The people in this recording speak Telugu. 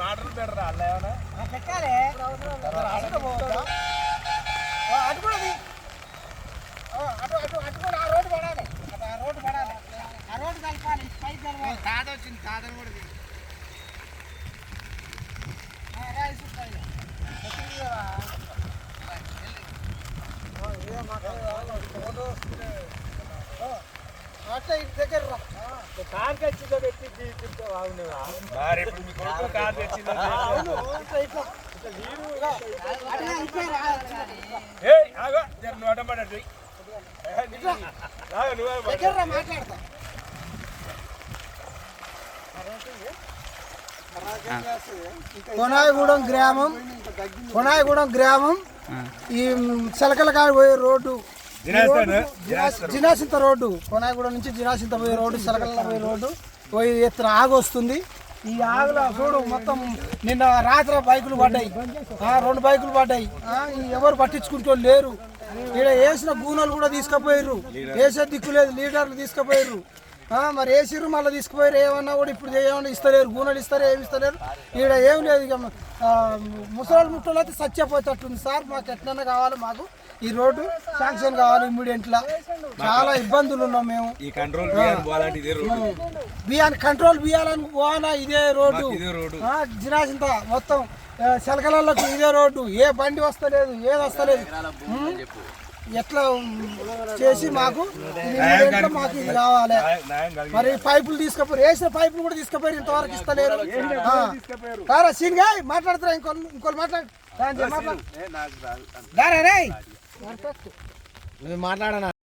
మాటలు పెడరా అల్ల ఏమన్నా? ఆ, పెట్టాలి. అటు కూడా అటు అటు అటు కూడా ఆ రోడ్డు పడాలి. ఆ రోడ్డు పడాలి. ఆ రోడ్డు కలపాలి. పైకి కలపాలి. వచ్చింది కూడా. వచ్చింది కదా. ఆ, అట్లా ఇటు దగ్గర. కార్ తెచ్చిందో పెట్టి మాట్లాడతా కొనాయగూడెం గ్రామం కొనాయగూడెం గ్రామం ఈ చిలకలకాయ పోయే రోడ్డు జినాసింత రోడ్డు. కొనాయగూడెం నుంచి జినాసింత పోయే రోడ్డు సరకల్ల పోయే రోడ్డు. పోయి ఎత్తున ఆగు వస్తుంది. ఈ ఆగులో చూడు మొత్తం నిన్న రాత్రి బైకులు పడ్డాయి. ఆ, రెండు బైకులు పడ్డాయి. ఆ, ఎవరు పట్టించుకుంటూ లేరు. ఇక్కడ వేసిన గూనెలు కూడా తీసుకుపోయారు వేసే దిక్కు లేదు లీడర్లు తీసుకుపోయారు మరి వేసిర్రు మళ్ళీ తీసుకుపోయారు ఏమన్నా కూడా ఇప్పుడు ఏమన్నా ఇస్తలేరు గూనెలు ఇస్తారు ఏమి ఇస్తలేరు. ఇక్కడ ఏం లేదు ఇక ముసలి ముట్టలు అయితే సచ్చిపోయేటట్టుంది సార్. మాకు ఎట్లన్నా కావాలి మాకు ఈ రోడ్డు శాంక్షన్ కావాలి ఇమ్మీడియట్లా చాలా ఇబ్బందులు ఉన్నాం మేము. ఈ కంట్రోల్ బియ్యాన్ని కంట్రోల్ బియ్యాలని పోవాలా ఇదే రోడ్డు. ఇదే రోడ్డు. ఆ, జినాసింత మొత్తం ఆ, శలకలకు ఇదే రోడ్డు. ఏ బండి వస్తలేదు ఏది వస్తలేదు. ఎట్లా చేసి మాకు మాకు ఇది కావాలి మరి పైపులు తీసుకుపోయారు వేసిన పైపులు కూడా తీసుకుపోయారు ఇంతవరకు ఇస్తలేరు. ఆ. కారా సీన్గా మాట్లాడుతురా ఇంకోళ్ళు ఇంకోళ్ళు మాట్లాడు. మాట్లాడు. నువ్వు మాట్లాడనా?